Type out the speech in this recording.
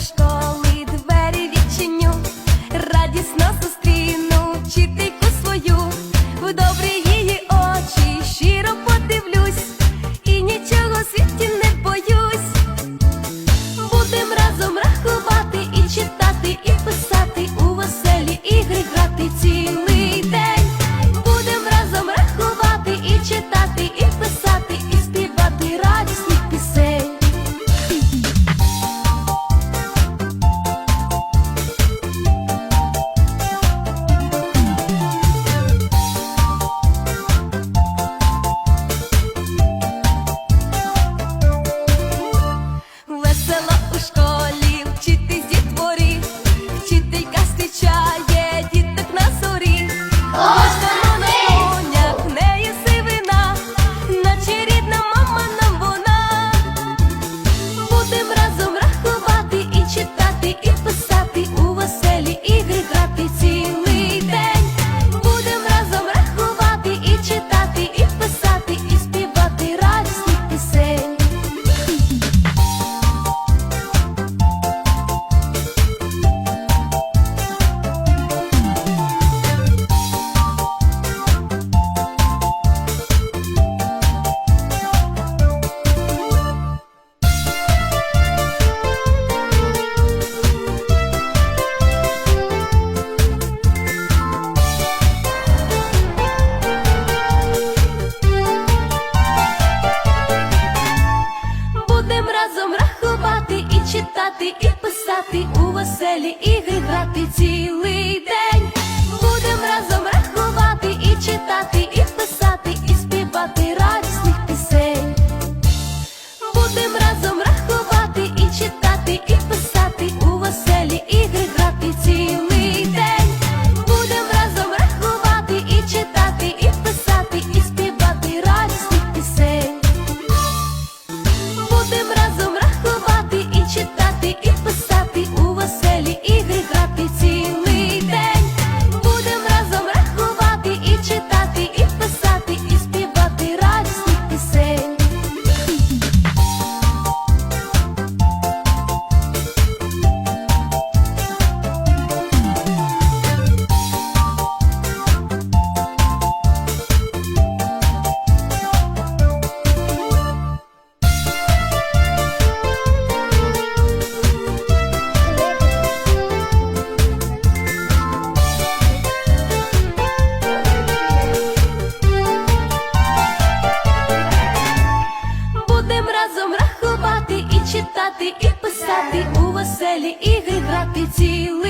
школи двері відчиню, радісно зустріну вчитель. разом рахувати і читати, і писати у веселі ігри грати цілий день. цілий.